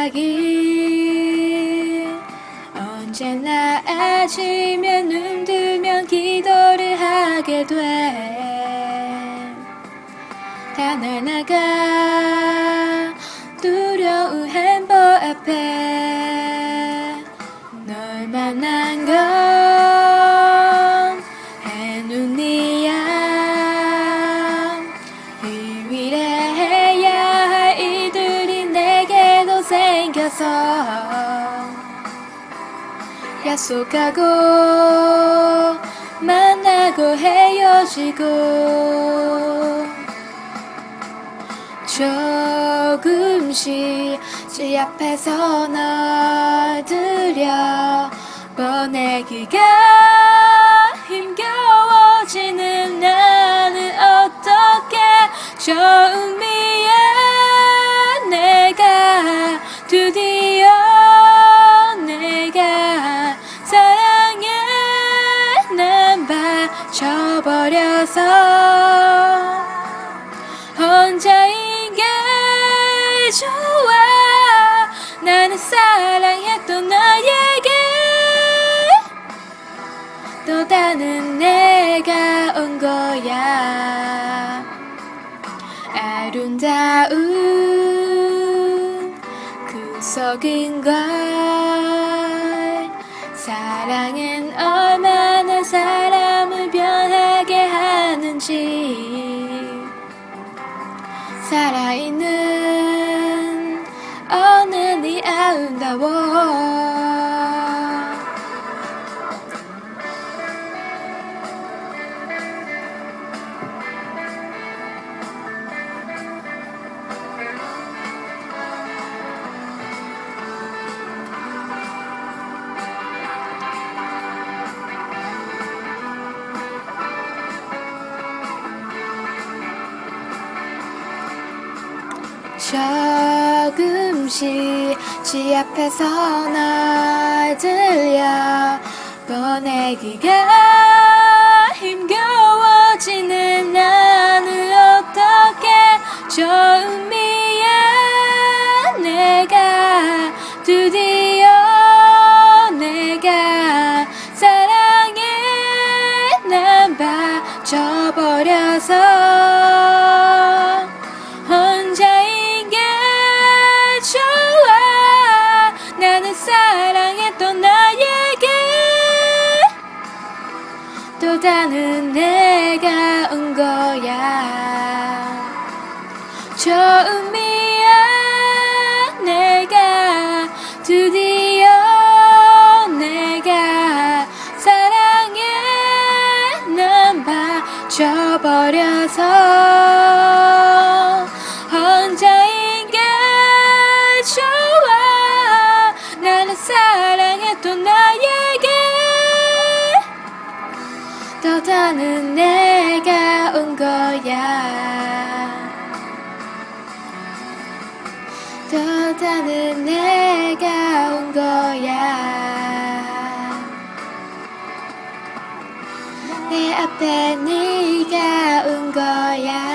생각이 언제나 아침에 눈뜨면 기도를 하게 돼. 다날 나가 두려운 햄버 앞에. 생겨서 약속하고 만나고 헤어지고 조금씩 제 앞에서 널 들여 보내기가 난 빠져버려서 혼자인 게 좋아. 나는 사랑했던 너에게 또 다른 내가 온 거야. 아름다운 구석인 걸 사랑은 아름다워 조금씩 지 앞에서 널 들려 보내기가 힘겨워지는 나는 어떻게 처음이야 내가 드디어 내가 사랑에 난 빠져버려서 또 다른 내가 온 거야. 처음이야 내가 드디어 내가 사랑에 난 빠져버려서 또 다른 내가 온 거야. 또 다른 내가 온 거야. 내 앞에 네가 온 거야